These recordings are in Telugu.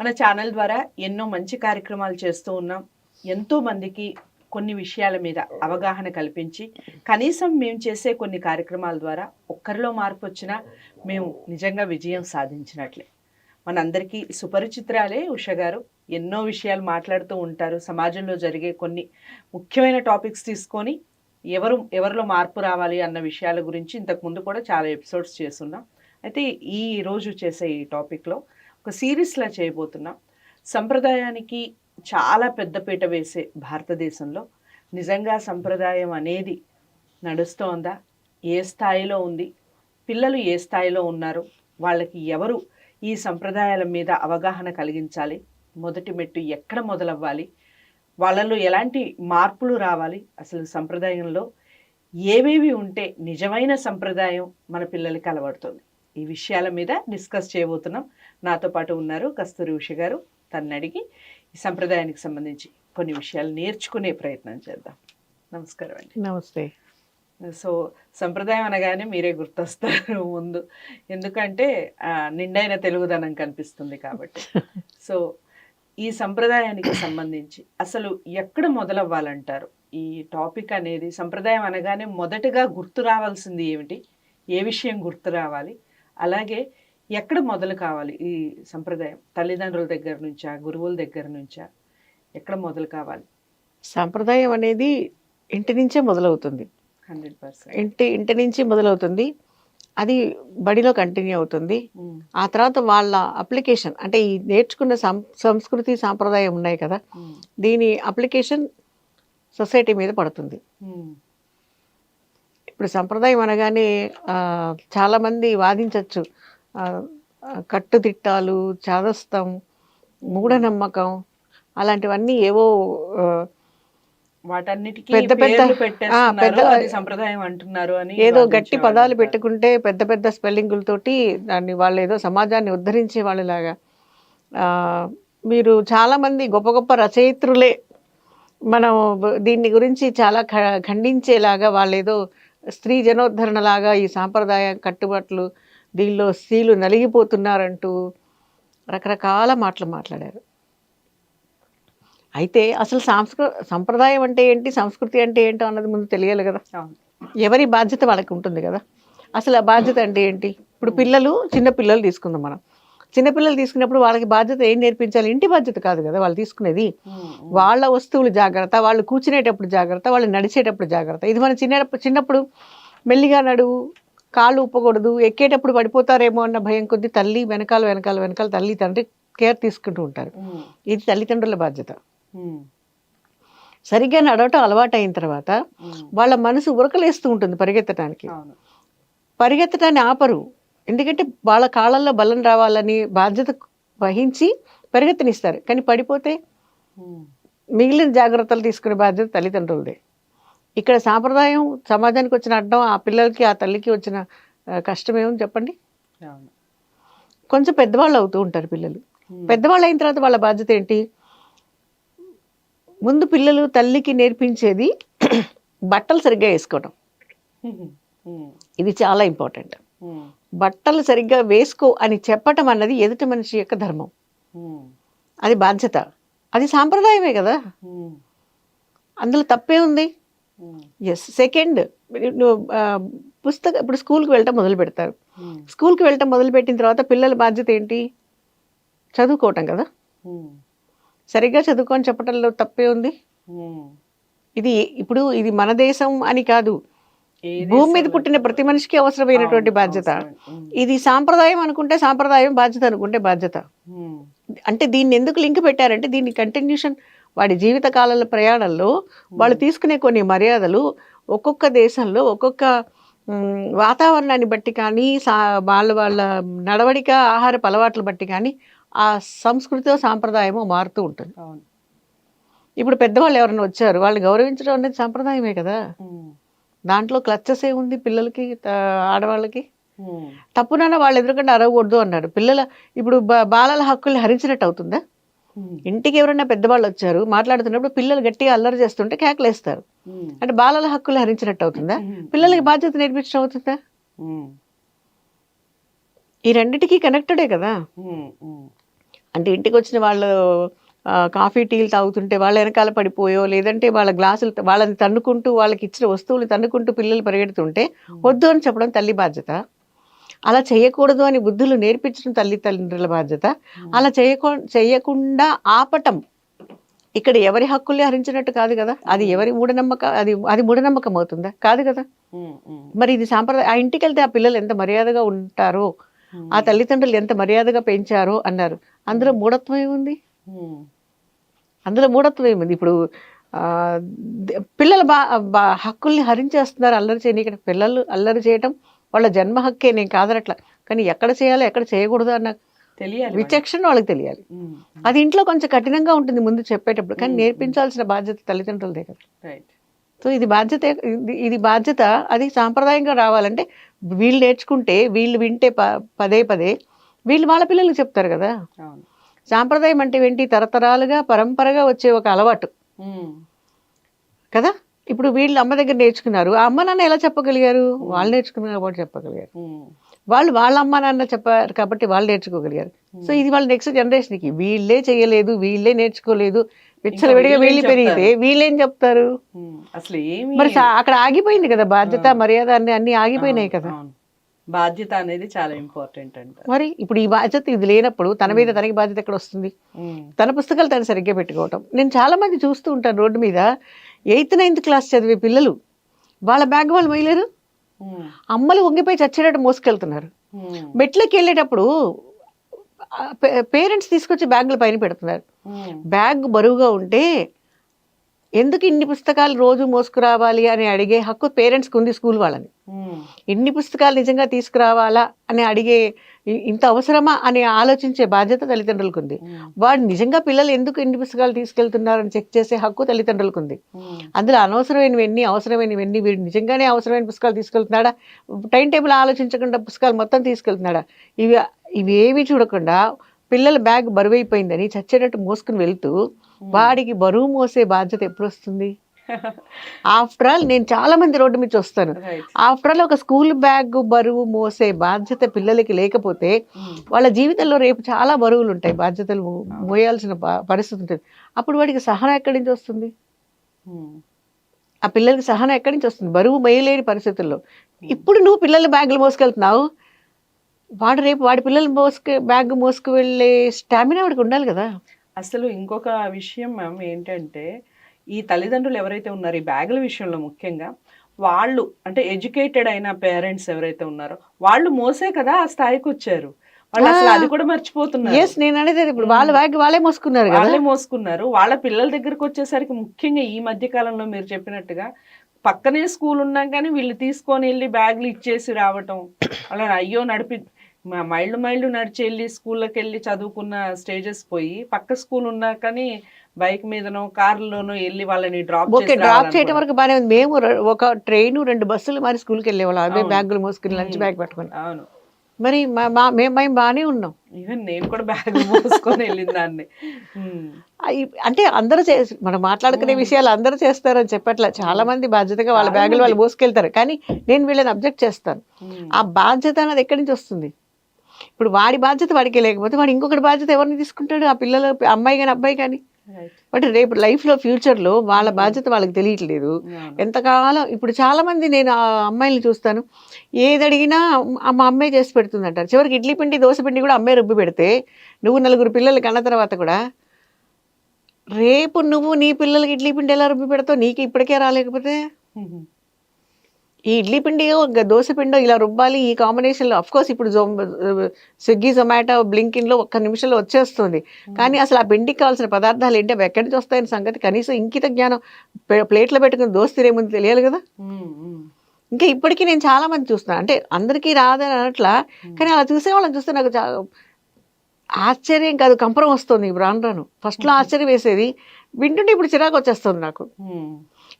మన ఛానల్ ద్వారా ఎన్నో మంచి కార్యక్రమాలు చేస్తూ ఉన్నాం. ఎంతో మందికి కొన్ని విషయాల మీద అవగాహన కల్పించి కనీసం మేము చేసే కొన్ని కార్యక్రమాల ద్వారా ఒక్కరిలో మార్పు వచ్చినా మేము నిజంగా విజయం సాధించినట్లే. మనందరికీ సుపరిచిత్రాలే ఉష గారు. ఎన్నో విషయాలు మాట్లాడుతూ ఉంటారు. సమాజంలో జరిగే కొన్ని ముఖ్యమైన టాపిక్స్ తీసుకొని ఎవరు ఎవరిలో మార్పు రావాలి అన్న విషయాల గురించి ఇంతకుముందు కూడా చాలా ఎపిసోడ్స్ చేస్తున్నాం. అయితే ఈ రోజు చేసే ఈ టాపిక్లో ఒక సిరీస్లా చేయబోతున్నాం. సంప్రదాయానికి చాలా పెద్దపీట వేసే భారతదేశంలో నిజంగా సంప్రదాయం అనేది నడుస్తోందా? ఏ స్థాయిలో ఉంది? పిల్లలు ఏ స్థాయిలో ఉన్నారు? వాళ్ళకి ఎవరు ఈ సంప్రదాయాల మీద అవగాహన కలిగించాలి? మొదటి మెట్టు ఎక్కడ మొదలవ్వాలి? వాళ్ళలో ఎలాంటి మార్పులు రావాలి? అసలు సంప్రదాయంలో ఏవేవి ఉంటే నిజమైన సంప్రదాయం మన పిల్లలకి అలవడుతుంది ఈ విషయాల మీద డిస్కస్ చేయబోతున్నాం. నాతో పాటు ఉన్నారు కస్తూరి ఉష గారు. తన్ని అడిగి ఈ సంప్రదాయానికి సంబంధించి కొన్ని విషయాలు నేర్చుకునే ప్రయత్నం చేద్దాం. నమస్కారం అండి. నమస్తే. సో సంప్రదాయం అనగానే మీరే గుర్తొస్తారు ముందు. ఎందుకంటే నిండైన తెలుగుదనం కనిపిస్తుంది కాబట్టి. సో ఈ సంప్రదాయానికి సంబంధించి అసలు ఎక్కడ మొదలవ్వాలంటారు? ఈ టాపిక్ అనేది సంప్రదాయం అనగానే మొదటగా గుర్తు రావాల్సింది ఏమిటి? ఏ విషయం గుర్తు రావాలి? అలాగే ఎక్కడ మొదలు కావాలి ఈ సంప్రదాయం? తల్లిదండ్రుల దగ్గర నుంచా గురువుల దగ్గర నుంచా ఎక్కడ మొదలు కావాలి? సాంప్రదాయం అనేది ఇంటి నుంచే మొదలవుతుంది. Hundred percent. ఇంటి ఇంటి నుంచి మొదలవుతుంది. అది బడిలో కంటిన్యూ అవుతుంది. ఆ తర్వాత వాళ్ళ అప్లికేషన్ అంటే ఈ నేర్చుకున్న సం సంస్కృతి సాంప్రదాయం ఉన్నాయి కదా. దీని అప్లికేషన్ సొసైటీ మీద పడుతుంది. ఇప్పుడు సంప్రదాయం అనగానే ఆ, చాలామంది వాదించవచ్చు కట్టుదిట్టాలు చాదస్తం మూఢనమ్మకం అలాంటివన్నీ ఏవో వాటన్నిటికీ పెద్ద పెద్ద- పెద్ద- సంప్రదాయం అంటున్నారు అని ఏదో గట్టి పదాలు. పెట్టుకుంటే పెద్ద పెద్ద స్పెల్లింగులతోటి దాన్ని వాళ్ళు ఏదో సమాజాన్ని ఉద్ధరించే వాళ్ళలాగా. ఆ, మీరు చాలామంది గొప్ప గొప్ప రచయిత్రులే. మనం దీన్ని గురించి చాలా ఖ- ఖండించేలాగా వాళ్ళు ఏదో స్త్రీ జనోద్ధరణలాగా ఈ సాంప్రదాయ కట్టుబాట్లు దీనిలో స్త్రీలు నలిగిపోతున్నారంటూ రకరకాల మాటలు మాట్లాడారు. అయితే అసలు సాంస్కృ సంప్రదాయం అంటే ఏంటి సంస్కృతి అంటే ఏంటో అన్నది ముందు తెలియాలి కదా. ఎవరి బాధ్యత వాళ్ళకి ఉంటుంది కదా. అసలు ఆ బాధ్యత అంటే ఏంటి? ఇప్పుడు పిల్లలు చిన్న పిల్లలు తీసుకుందాం మనం. చిన్న పిల్లలు తీసుకున్నప్పుడు వాళ్ళకి బాధ్యత ఏం నేర్పించాలి? ఇంటి బాధ్యత కాదు కదా వాళ్ళు తీసుకునేది. వాళ్ళ వస్తువులు జాగ్రత్త వాళ్ళు కూర్చునేటప్పుడు జాగ్రత్త వాళ్ళు నడిచేటప్పుడు జాగ్రత్త. ఇది మన చిన్నప్పుడు చిన్నప్పుడు మెల్లిగా నడువు కాళ్ళు ఉప్పకూడదు ఎక్కేటప్పుడు పడిపోతారేమో అన్న భయం కొద్దీ తల్లి వెనకాల వెనకాల వెనకాల తల్లి తండ్రి కేర్ తీసుకుంటూ ఉంటారు. ఇది తల్లిదండ్రుల బాధ్యత. సరిగ్గా నడవటం అలవాటు అయిన తర్వాత వాళ్ళ మనసు ఉరకలేస్తూ ఉంటుంది పరిగెత్తడానికి పరిగెత్తడాన్ని ఆపరు. ఎందుకంటే వాళ్ళ కాళ్ళల్లో బలం రావాలని బాధ్యత వహించి పరిగెత్తనిస్తారు. కానీ పడిపోతే మిగిలిన జాగ్రత్తలు తీసుకునే బాధ్యత తల్లిదండ్రులదే. ఇక్కడ సాంప్రదాయం సమాజానికి వచ్చిన అడ్డం ఆ పిల్లలకి ఆ తల్లికి వచ్చిన ఆ, కష్టం ఏమని చెప్పండి కొంచెం పెద్దవాళ్ళు అవుతూ ఉంటారు పిల్లలు. పెద్దవాళ్ళు అయిన తర్వాత వాళ్ళ బాధ్యత ఏంటి? ముందు పిల్లలు తల్లికి నేర్పించేది బట్టలు సరిగ్గా వేసుకోవడం ఇది చాలా ఇంపార్టెంట్. బట్టలు సరిగ్గా వేసుకో అని చెప్పటం అన్నది ఎదుటి మనిషి యొక్క ధర్మం. అది బాధ్యత. అది సాంప్రదాయమే కదా. అందులో తప్పే ఉంది. ఎస్ సెకండ్ పుస్తక ఇప్పుడు స్కూల్కి వెళ్ళటం మొదలు పెడతారు. స్కూల్కి వెళ్ళటం మొదలు పెట్టిన తర్వాత పిల్లల బాధ్యత ఏంటి? చదువుకోవటం కదా. సరిగ్గా చదువుకొని చెప్పటంలో తప్పే ఉంది. ఇది ఇప్పుడు ఇది మన దేశం అని కాదు. భూమి మీద పుట్టిన ప్రతి మనిషికి అవసరమైనటువంటి బాధ్యత. ఇది సాంప్రదాయం అనుకుంటే సాంప్రదాయం బాధ్యత అనుకుంటే బాధ్యత. అంటే దీన్ని ఎందుకు లింక్ పెట్టారంటే దీన్ని కంటిన్యూషన్ వాడి జీవిత కాలాల ప్రయాణంలో వాళ్ళు తీసుకునే కొన్ని మర్యాదలు ఒక్కొక్క దేశంలో ఒక్కొక్క వాతావరణాన్ని బట్టి కానీ సా వాళ్ళ వాళ్ళ నడవడిక ఆహారపు అలవాట్ల బట్టి కానీ ఆ సంస్కృతిలో సాంప్రదాయమో మారుతూ ఉంటుంది. ఇప్పుడు పెద్దవాళ్ళు ఎవరైనా వచ్చారు వాళ్ళని గౌరవించడం అనేది సాంప్రదాయమే కదా? దాంట్లో క్లచెస్ ఏముంది పిల్లలకి ఆడవాళ్ళకి? ఉమ్, తప్పునన్నా వాళ్ళు ఎదురుకుండా అరవకూడదు అన్నారు పిల్లల ఇప్పుడు బాలల హక్కుల్ని హరించినట్టు అవుతుందా? ఇంటికి ఎవరైనా పెద్దవాళ్ళు వచ్చారు మాట్లాడుతున్నప్పుడు పిల్లలు గట్టిగా అల్లరి చేస్తుంటే కేకలేస్తారు అంటే బాలల హక్కులు హరించినట్టు అవుతుందా? పిల్లలకి బాధ్యత నేర్పించడం అవుతుందా? ఈ రెండిటికి కనెక్టెడే కదా? అంటే ఇంటికి వచ్చిన వాళ్ళు కాఫీ టీలు తాగుతుంటే వాళ్ళ వెనకాల పడిపోయో లేదంటే వాళ్ళ గ్లాసులు వాళ్ళని తన్నుకుంటూ వాళ్ళకి ఇచ్చిన వస్తువులు తన్నుకుంటూ పిల్లలు పరిగెడుతుంటే వద్దు అని చెప్పడం తల్లి బాధ్యత. అలా చేయకూడదు అని బుద్ధులు నేర్పించడం తల్లి తండ్రుల బాధ్యత. అలా చేయకూ చేయకుండా ఆపటం ఇక్కడ ఎవరి హక్కుల్ని హరించినట్టు కాదు కదా? అది ఎవరి మూఢనమ్మక అది అది మూఢనమ్మకం అవుతుందా? కాదు కదా? మరి ఇది సాంప్రదాయ ఆ ఇంటికి వెళ్తే ఆ పిల్లలు ఎంత మర్యాదగా ఉంటారో ఆ తల్లిదండ్రులు ఎంత మర్యాదగా పెంచారో అన్నారు. అందులో మూఢత్వం ఏముంది? అందులో మూఢత్వం ఏముంది? ఇప్పుడు పిల్లల బా బా హక్కుల్ని హరించేస్తున్నారు అల్లరి చేయని ఇక్కడ పిల్లలు అల్లరి చేయటం వాళ్ళ జన్మ హక్కే నేను కాదనట్ల. కానీ ఎక్కడ చేయాలో ఎక్కడ చేయకూడదు అన్న తెలియాలి. విచక్షణ వాళ్ళకి తెలియాలి. అది ఇంట్లో కొంచెం కఠినంగా ఉంటుంది ముందు చెప్పేటప్పుడు. కానీ నేర్పించాల్సిన బాధ్యత తల్లిదండ్రులదే కదా. రైట్ సో ఇది బాధ్యత ఇది- బాధ్యత అది సాంప్రదాయంగా రావాలంటే వీళ్ళు నేర్చుకుంటే వీళ్ళు వింటే ప పదే పదే వీళ్ళు వాళ్ళ పిల్లలకు చెప్తారు కదా. అవును. సాంప్రదాయం అంటే ఏంటి? తరతరాలుగా పరంపరగా వచ్చే ఒక అలవాటు. కదా? ఇప్పుడు వీళ్ళు అమ్మ దగ్గర నేర్చుకున్నారు. ఆ అమ్మ నాన్న ఎలా చెప్పగలిగారు? వాళ్ళు నేర్చుకున్నారు కాబట్టి చెప్పగలిగారు. వాళ్ళు వాళ్ళ అమ్మ నాన్న చెప్పారు కాబట్టి వాళ్ళు నేర్చుకోగలిగారు. సో ఇది వాళ్ళ నెక్స్ట్ జనరేషన్కి. వీళ్ళే చేయలేదు వీళ్ళే నేర్చుకోలేదు. విచ్చలవిడిగా వీళ్ళేం వీళ్ళు పెరిగితే వీళ్ళేం చెప్తారు? అసలు మరి అక్కడ ఆగిపోయింది కదా బాధ్యత మర్యాద అన్ని అన్ని ఆగిపోయినాయి కదా. బాధ్యత అనేది చాలా ఇంపార్టెంట్ అంట. మరి ఇప్పుడు ఈ బాధ్యత ఇది లేనప్పుడు తన మీద తనకి బాధ్యత ఎక్కడ వస్తుంది? తన పుస్తకాలు తను సరిగ్గా పెట్టుకోవటం. నేను చాలా మంది చూస్తూ ఉంటాను రోడ్డు మీద. ఎయిత్ నైన్త్ క్లాస్ చదివే పిల్లలు. వాళ్ళ బ్యాగ్ వాళ్ళు ఉమ్, అమ్మలు వంగిపోయి చచ్చేటట్టు మోసుకెళ్తున్నారు. మెట్లకి వెళ్ళేటప్పుడు పేరెంట్స్ తీసుకొచ్చి బ్యాగుల పైన పెడుతున్నారు. బ్యాగ్ బరువుగా ఉంటే ఎందుకు ఇన్ని పుస్తకాలు రోజు మోసుకురావాలి అని అడిగే హక్కు పేరెంట్స్కి ఉంది స్కూల్ వాళ్ళని ఇన్ని పుస్తకాలు నిజంగా తీసుకురావాలా అని అడిగే ఇంత అవసరమా అని ఆలోచించే బాధ్యత తల్లిదండ్రులకు ఉంది వాడు నిజంగా పిల్లలు ఎందుకు ఇన్ని పుస్తకాలు తీసుకెళ్తున్నారని చెక్ చేసే హక్కు తల్లిదండ్రులకు ఉంది అందులో అనవసరమైనవన్నీ అవసరమైనవన్నీ వీడు నిజంగానే అవసరమైన పుస్తకాలు తీసుకెళ్తున్నాడా? టైం టేబుల్ ఆలోచించకుండా పుస్తకాలు మొత్తం తీసుకెళ్తున్నాడా? ఇవి ఇవి ఏవి చూడకుండా పిల్లల బ్యాగ్ బరువైపోయిందని చచ్చేటట్టు మోసుకుని వెళ్తూ వాడికి బరువు మోసే బాధ్యత ఎప్పుడు వస్తుంది ఆఫ్టర్ ఆల్ నేను చాలా మంది రోడ్డు మీద వస్తాను రైట్ ఆఫ్టర్ ఆల్ ఒక స్కూల్ బ్యాగ్ బరువు మోసే బాధ్యత పిల్లలకి లేకపోతే వాళ్ళ జీవితంలో రేపు చాలా బరువులు ఉంటాయి బాధ్యతలు మోయాల్సిన పరిస్థితి ఉంటుంది. అప్పుడు వాడికి సహనం ఎక్కడి నుంచి వస్తుంది? ఆ పిల్లలకి సహనం ఎక్కడి నుంచి వస్తుంది? బరువు మోయలేని పరిస్థితుల్లో. ఇప్పుడు నువ్వు పిల్లల బ్యాగులు మోసుకెళ్తున్నావు వాడు రేపు వాడి పిల్లలు మోసుకు బ్యాగ్ మోసుకు వెళ్ళే స్టామినా వాడికి ఉండాలి కదా. అసలు ఇంకొక విషయం మ్యామ్ ఏంటంటే ఈ తల్లిదండ్రులు ఎవరైతే ఉన్నారో ఈ బ్యాగుల విషయంలో ముఖ్యంగా వాళ్ళు అంటే ఎడ్యుకేటెడ్ అయిన పేరెంట్స్ ఎవరైతే ఉన్నారో వాళ్ళు మోసే కదా ఆ స్థాయికి వచ్చారు. వాళ్ళు అసలు అది కూడా మర్చిపోతున్నారు. ఎస్ నేను అనేది ఇప్పుడు వాళ్ళ బ్యాగ్ వాళ్ళే మోసుకున్నారు వాళ్ళే మోసుకున్నారు. వాళ్ళ పిల్లల దగ్గరకు వచ్చేసరికి ముఖ్యంగా ఈ మధ్య కాలంలో మీరు చెప్పినట్టుగా పక్కనే స్కూల్ ఉన్నాం కానీ వీళ్ళు తీసుకొని వెళ్ళి బ్యాగులు ఇచ్చేసి రావటం అలా అయ్యో నడిపి మైళ్ళు మైళ్ళు నడిచి వెళ్ళి స్కూల్లోకి వెళ్ళి చదువుకున్న స్టేజెస్ పోయి పక్క స్కూల్ ఉన్నా కానీ బైక్ మీదనో కార్లోనో వెళ్ళి వాళ్ళని డ్రాప్ ఓకే డ్రాప్ చేయడం వరకు బాగానే ఉంది. మేము ఒక ట్రైన్ రెండు బస్సులు మరి స్కూల్కి వెళ్ళేవాళ్ళం. అవే బ్యాగులు మోసుకుని లంచ్ బ్యాగ్ పట్టుకొని. అవును. మరి మా మేము మేము బాగానే ఉన్నాం. ఈవెన్ నేను కూడా బ్యాగ్ మోసుకొని వెళ్ళిన దాన్ని. అంటే అందరూ చే మనం మాట్లాడుకునే విషయాలు అందరూ చేస్తారని చెప్పట్లే. చాలా మంది బాధ్యతగా వాళ్ళ బ్యాగులు వాళ్ళు మోసుకెళ్తారు. కానీ నేను వీళ్ళని అబ్జెక్ట్ చేస్తాను. ఆ బాధ్యత అనేది ఎక్కడి నుంచి వస్తుంది? ఇప్పుడు వాడి బాధ్యత వాడికి లేకపోతే వాడు ఇంకొకటి బాధ్యత ఎవరిని తీసుకుంటాడు? ఆ పిల్లల అమ్మాయి కానీ అబ్బాయి కానీ బట్ రేపు లైఫ్లో ఫ్యూచర్లో వాళ్ళ బాధ్యత వాళ్ళకి తెలియట్లేదు. ఎంతకాలం ఇప్పుడు చాలా మంది నేను ఆ అమ్మాయిని చూస్తాను. ఏది అడిగినా "అమ్మ- మా అమ్మాయి చేసి పెడుతుంది అంటారు చివరికి ఇడ్లీ పిండి దోశ పిండి కూడా అమ్మాయి రుబ్బి పెడితే నువ్వు నలుగురు పిల్లలు కన్న తర్వాత కూడా రేపు నువ్వు నీ పిల్లలకి ఇడ్లీ పిండి ఎలా రుబ్బి పెడతావు? నీకు ఇప్పటికే రాలేకపోతే? ఉమ్. ఈ ఇడ్లీ పిండి దోశ పిండో ఇలా రుబ్బాలి. ఈ కాంబినేషన్లో అఫ్ కోర్స్ ఇప్పుడు జొమ్ స్విగ్గీ జొమాటో బ్లింకిన్లో ఒక్క నిమిషంలో వచ్చేస్తుంది. కానీ అసలు ఆ పిండికి కావాల్సిన పదార్థాలు ఏంటి? అవి ఎక్కడి నుంచి వస్తాయని సంగతి. కనీసం ఇంకిత జ్ఞానం ప్లే- ప్లేట్లో పెట్టుకుని దోశ తినేముందు తెలియాలి కదా. ఇంకా ఇప్పటికీ నేను చాలా మంది చూస్తున్నాను అంటే అందరికీ రాదని అనట్లా కానీ అలా చూసే వాళ్ళని చూస్తే నాకు చా- ఆశ్చర్యం కాదు కంపరం వస్తుంది ఇప్పుడు రాను రాను ఫస్ట్లో ఆశ్చర్యం వేసేది వింటుంటే ఇప్పుడు చిరాకు వచ్చేస్తుంది నాకు.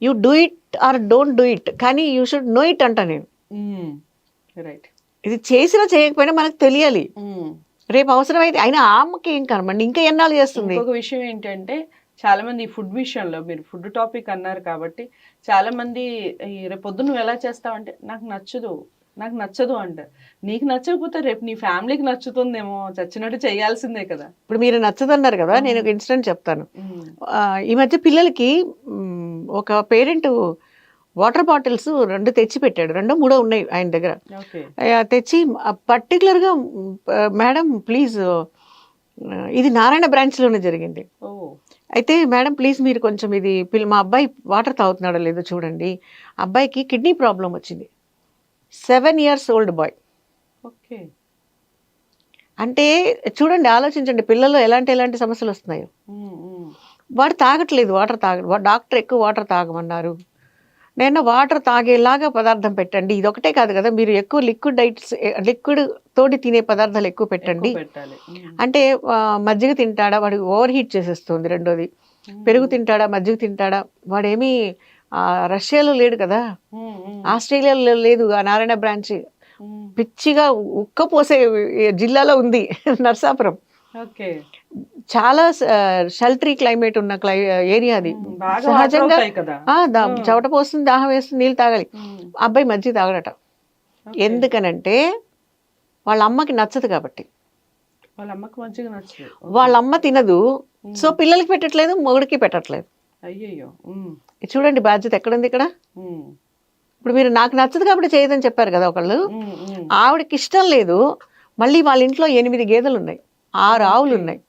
You do it or don't do it. కానీ యూ షుడ్ నో ఇట్ అంట నేను. రైట్ ఇది చేసినా చేయకపోయినా మనకు తెలియాలి. రేపు అవసరమైతే అయినా ఆమెకి ఏం కనమండి ఇంకా ఎన్నాళ్ళు చేస్తుంది? ఇంకొక విషయం ఏంటంటే చాలా మంది ఈ ఫుడ్ విషయంలో మీరు ఫుడ్ టాపిక్ అన్నారు కాబట్టి చాలా మంది రేపు పొద్దున్న నువ్వు ఎలా చేస్తావంటే నాకు నచ్చదు నాకు నచ్చదు అంట. నీకు నచ్చకపోతే రేపు నీ ఫ్యామిలీకి నచ్చుతుందేమో చచ్చినట్టు చేయాల్సిందే కదా. ఇప్పుడు మీరు నచ్చదన్నారు కదా నేను ఒక ఇన్సిడెంట్ చెప్తాను. ఈ మధ్య పిల్లలకి ఒక పేరెంట్ వాటర్ బాటిల్స్ రెండు తెచ్చి పెట్టాడు రెండో మూడో ఉన్నాయి ఆయన దగ్గర. తెచ్చి పర్టికులర్గా మేడం ప్లీజ్ ఇది నారాయణ బ్రాంచ్లోనే జరిగింది. అయితే మేడం ప్లీజ్ మీరు కొంచెం ఇది పిల్ల మా అబ్బాయి వాటర్ తాగుతున్నాడో లేదో చూడండి. అబ్బాయికి కిడ్నీ ప్రాబ్లం వచ్చింది. Seven years old boy. Okay. అంటే చూడండి ఆలోచించండి పిల్లల్లో ఎలాంటి ఎలాంటి సమస్యలు వస్తున్నాయో. వాడు తాగట్లేదు వాటర్ తాగ డాక్టర్ ఎక్కువ వాటర్ తాగమన్నారు. నేను వాటర్ తాగేలాగా పదార్థం పెట్టండి. ఇది ఒకటే కాదు కదా మీరు ఎక్కువ లిక్విడ్ డైట్స్ లిక్విడ్ తోటి తినే పదార్థాలు ఎక్కువ పెట్టండి. అంటే మజ్జిగ తింటాడా? వాడు ఓవర్ హీట్ చేసేస్తుంది రెండోది. పెరుగు తింటాడా? మజ్జిగ తింటాడా? వాడేమీ రష్యాలో లేడు కదా. ఆస్ట్రేలియాలో లేదు ఆ నారాయణ బ్రాంచ్. పిచ్చిగా ఉక్క పోసే జిల్లాలో ఉంది నర్సాపురం. ఓకే. చాలా షల్టరీ క్లైమేట్ ఉన్న క్లై ఏరియా అది. సహజంగా. చెమట పోస్తుంది దాహం వేస్తుంది నీళ్ళు తాగాలి. అబ్బాయి మజ్జిగ తాగడట. ఎందుకనంటే వాళ్ళ అమ్మకి నచ్చదు కాబట్టి. వాళ్ళ అమ్మకి మంచిగా నచ్చదు. వాళ్ళ అమ్మ తినదు. సో పిల్లలకి పెట్టట్లేదు మొగుడికి పెట్టట్లేదు. అయ్యయ్యో. చూడండి బాధ్యత ఎక్కడుంది ఇక్కడ? ఇప్పుడు మీరు నాకు నచ్చదు కాబట్టి చేయదని చెప్పారు కదా ఒకళ్ళు. ఆవిడకి ఇష్టం లేదు. మళ్ళీ వాళ్ళ ఇంట్లో ఎనిమిది గేదెలు ఉన్నాయి ఆరు ఆవులు ఉన్నాయి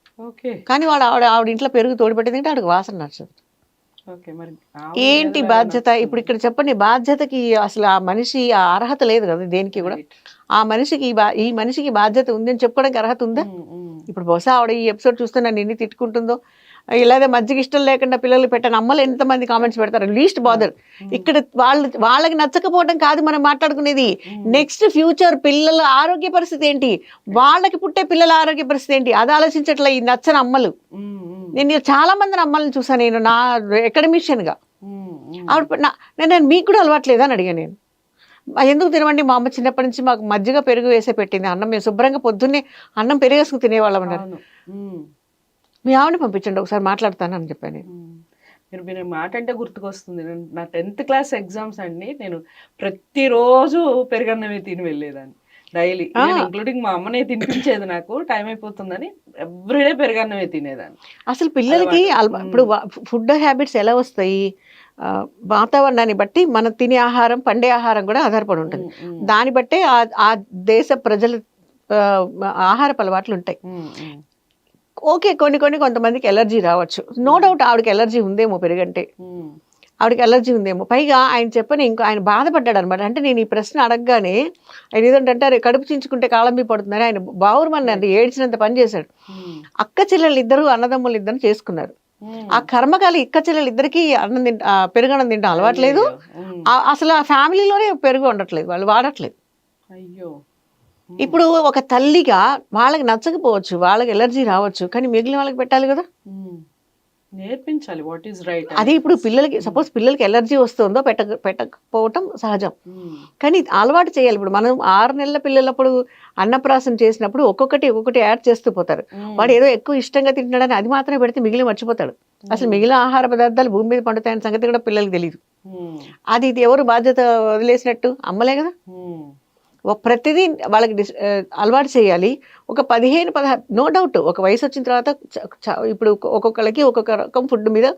కానీ వాడు ఆవిడ ఆవిడ ఇంట్లో పెరుగు తోడుపెట్టింది అంటే ఆవిడకి వాసన నచ్చదు. ఏంటి బాధ్యత? ఇప్పుడు ఇక్కడ చెప్పండి బాధ్యతకి అసలు ఆ మనిషి ఆ అర్హత లేదు కదా దేనికి కూడా. ఆ మనిషికి ఈ బా- ఈ మనిషికి బాధ్యత ఉంది అని చెప్పుకోవడానికి అర్హత ఉందా? ఇప్పుడు బహుశా ఆవిడ ఈ ఎపిసోడ్ చూస్తే నన్ను ఎన్ని తిట్టుకుంటుందో. ఇలాగే మజ్జిగ ఇష్టం లేకుండా పిల్లలు పెట్టని అమ్మలు ఎంతమంది కామెంట్స్ పెడతారు? లీస్ట్ బాదర్ ఇక్కడ వాళ్ళు వాళ్ళకి నచ్చకపోవడం కాదు మనం మాట్లాడుకునేది. నెక్స్ట్ ఫ్యూచర్ పిల్లల ఆరోగ్య పరిస్థితి ఏంటి? వాళ్ళకి పుట్టే పిల్లల ఆరోగ్య పరిస్థితి ఏంటి? అది ఆలోచించట్లే ఈ నచ్చని అమ్మలు. నేను చాలా మందిని అమ్మల్ని చూసాను నేను నా academician గా. ఆవిడ నేను నేను మీకు కూడా అలవాట్లేదా అని అడిగాను నేను. "ఆ, ఎందుకు తినవండి మా అమ్మ చిన్నప్పటి నుంచి మాకు మజ్జిగ పెరుగు వేసే పెట్టింది. అన్నం మేము శుభ్రంగా పొద్దున్నే అన్నం పెరిగేసుకుని తినేవాళ్ళం అన్నారు. మీ ఆవిడని పంపించండి ఒకసారి మాట్లాడతాను అని చెప్పాను నేను. మీరు మీరు మాట అంటే గుర్తుకొస్తుంది. నేను నా టెన్త్ క్లాస్ ఎగ్జామ్స్ అండి. నేను ప్రతిరోజు పెరుగన్నమే తిని వెళ్ళేదాన్ని. డైలీ. ఇంక్లూడింగ్ మా అమ్మనే తినిపించేది నాకు. టైం అయిపోతుందని ఎవ్రీడే పెరుగన్నమే తినేదాన్ని. అసలు పిల్లలకి ఇప్పుడు ఫుడ్ హ్యాబిట్స్ ఎలా వస్తాయి? వాతావరణాన్ని బట్టి మన తినే ఆహారం పండే ఆహారం కూడా ఆధారపడి ఉంటుంది. దాన్ని బట్టే ఆ- దేశ ప్రజల ఆహారపు అలవాట్లు ఉంటాయి. ఓకే కొన్ని కొన్ని కొంతమందికి ఎలర్జీ రావచ్చు. నో డౌట్ ఆవిడకి ఎలర్జీ ఉందేమో పెరుగంటే. ఉమ్, ఆవిడకి ఎలర్జీ ఉందేమో. పైగా ఆయన చెప్పని ఇంకో ఆయన బాధపడ్డాడు అనమాట అంటే నేను ఈ ప్రశ్న అడగగానే ఆయన ఏదంటే "అరే, కడుపు చించుకుంటే కాళంబి పడుతుందని ఆయన బావురమన్నాడు ఏడ్చినంత పని చేశాడు. అక్క చెల్లెలు ఇద్దరు అన్నదమ్ములు ఇద్దరు చేసుకున్నారు. ఆ కర్మకాలి ఇక్క చెల్లెలు ఇద్దరికి అన్నం తింట పెరుగన్నం తింటాం అలవాట్లేదు. అసలు ఆ ఫ్యామిలీలోనే పెరుగు ఉండట్లేదు వాళ్ళు వాడట్లేదు. అయ్యో. ఇప్పుడు ఒక తల్లిగా వాళ్ళకి నచ్చకపోవచ్చు వాళ్ళకి ఎలర్జీ రావచ్చు కానీ మిగిలిన వాళ్ళకి పెట్టాలి కదా. నేర్పించాలి. వాట్ ఈస్ రైట్ అది ఇప్పుడు పిల్లలకి సపోజ్ పిల్లలకి ఎలర్జీ వస్తుందో పెట్టక పెట్టకపోవటం సహజం. కానీ అలవాటు చేయాలి. ఇప్పుడు మనం ఆరు నెలల పిల్లలప్పుడు అన్నప్రాసం చేసినప్పుడు ఒక్కొక్కటి ఒక్కొక్కటి యాడ్ చేస్తూ పోతారు. వాడు ఏదో ఎక్కువ ఇష్టంగా తింటున్నాడని అది మాత్రమే పెడితే మిగిలిన మర్చిపోతాడు. అసలు మిగిలిన ఆహార పదార్థాలు భూమి మీద పండుతాయన్న సంగతి కూడా పిల్లలకి తెలియదు అది ఇది ఎవరు బాధ్యత వదిలేసినట్టు? అమ్మలే కదా? ప్రతిదీ వాళ్ళకి డిస్- అలవాటు చేయాలి. ఒక పదిహేను పదహారు నో డౌట్ ఒక వయసు వచ్చిన తర్వాత ఇప్పుడు ఒక్కొ- ఒక్కొక్కళ్ళకి ఒక్కొక్క రకం ఫుడ్ మీద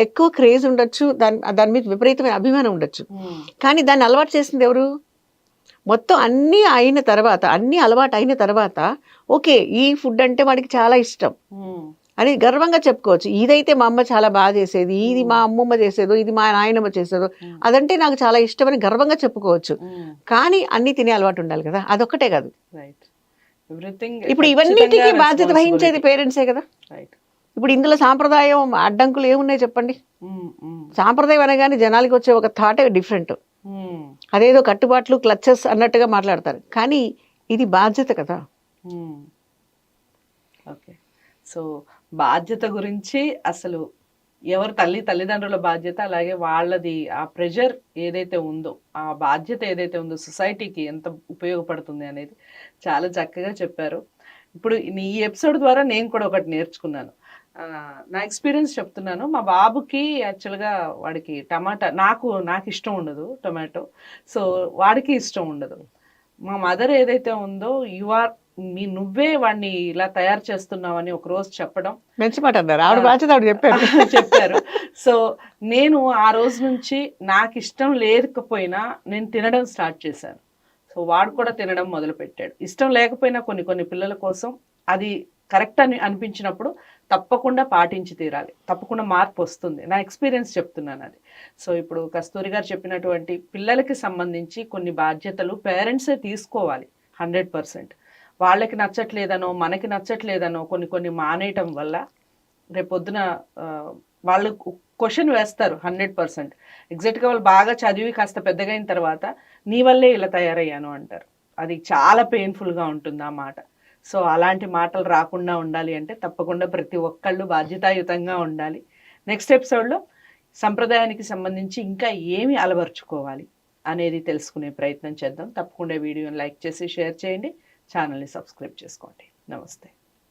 ఎక్కువ క్రేజ్ ఉండొచ్చు. దాని దాని మీద విపరీతమైన అభిమానం ఉండొచ్చు. కానీ దాన్ని అలవాటు చేసింది ఎవరు? మొత్తం అన్నీ అయిన తర్వాత అన్నీ అలవాటు అయిన తర్వాత ఓకే ఈ ఫుడ్ అంటే వాడికి చాలా ఇష్టం. అని గర్వంగా చెప్పుకోవచ్చు. ఇదైతే మా అమ్మ చాలా బాగా చేసేది. ఇది మా అమ్మమ్మ చేసేదో ఇది మా నాయనమ్మ చేసేదో అదంటే నాకు చాలా ఇష్టమని గర్వంగా చెప్పుకోవచ్చు. కానీ అన్ని తినే అలవాటు ఉండాలి కదా. అదొక్కటే కాదు. ఇప్పుడు ఇవన్నిటికీ బాధ్యత వహించేది పేరెంట్సే కదా. ఇప్పుడు ఇందులో సాంప్రదాయం అడ్డంకులు ఏమున్నాయి చెప్పండి? సాంప్రదాయం అనగానే జనాలకి వచ్చే ఒక థాటే డిఫరెంట్ అదేదో కట్టుబాట్లు క్లచెస్ అన్నట్టుగా మాట్లాడతారు. కానీ ఇది బాధ్యత కదా. సో బాధ్యత గురించి అసలు ఎవరు తల్లి తల్లిదండ్రుల బాధ్యత అలాగే వాళ్ళది ఆ ప్రెషర్ ఏదైతే ఉందో ఆ బాధ్యత ఏదైతే ఉందో సొసైటీకి ఎంత ఉపయోగపడుతుంది అనేది చాలా చక్కగా చెప్పారు. ఇప్పుడు ఈ ఎపిసోడ్ ద్వారా నేను కూడా ఒకటి నేర్చుకున్నాను. నా ఎక్స్పీరియన్స్ చెప్తున్నాను. మా బాబుకి యాక్చువల్గా వాడికి టమాటా నాకు నాకు ఇష్టం ఉండదు టొమాటో. సో వాడికి ఇష్టం ఉండదు. మా మదర్ ఏదైతే ఉందో యు ఆర్ మీ నువ్వే వాడిని ఇలా తయారు చేస్తున్నావని ఒక రోజు చెప్పడం. మంచి మాట అన్నారు. ఆవిడ బాధ్యత ఆవిడ చెప్పారు. చెప్పారు. సో నేను ఆ రోజు నుంచి నాకు ఇష్టం లేకపోయినా నేను తినడం స్టార్ట్ చేశాను. సో వాడు కూడా తినడం మొదలు పెట్టాడు ఇష్టం లేకపోయినా కొన్ని కొన్ని పిల్లల కోసం అది కరెక్ట్ అని అనిపించినప్పుడు తప్పకుండా పాటించి తీరాలి. తప్పకుండా మార్పు వస్తుంది. నా ఎక్స్పీరియన్స్ చెప్తున్నాను అది. సో ఇప్పుడు కస్తూరి గారు చెప్పినటువంటి పిల్లలకి సంబంధించి కొన్ని బాధ్యతలు పేరెంట్సే తీసుకోవాలి. Hundred percent. వాళ్ళకి నచ్చట్లేదనో మనకి నచ్చట్లేదనో కొన్ని కొన్ని మానేయటం వల్ల రేపొద్దున వాళ్ళు క్వశ్చన్ వేస్తారు హండ్రెడ్ పర్సెంట్. ఎగ్జాక్ట్గా వాళ్ళు బాగా చదివి కాస్త పెద్దగా అయిన తర్వాత నీ వల్లే ఇలా తయారయ్యాను అంటారు. అది చాలా పెయిన్ఫుల్గా ఉంటుంది ఆ మాట. సో అలాంటి మాటలు రాకుండా ఉండాలి అంటే తప్పకుండా ప్రతి ఒక్కళ్ళు బాధ్యతాయుతంగా ఉండాలి. నెక్స్ట్ ఎపిసోడ్లో సంప్రదాయానికి సంబంధించి ఇంకా ఏమి అలవర్చుకోవాలి అనేది తెలుసుకునే ప్రయత్నం చేద్దాం. తప్పకుండా వీడియోని లైక్ చేసి షేర్ చేయండి. ఛానల్ని సబ్స్క్రైబ్ చేసుకోండి. నమస్తే.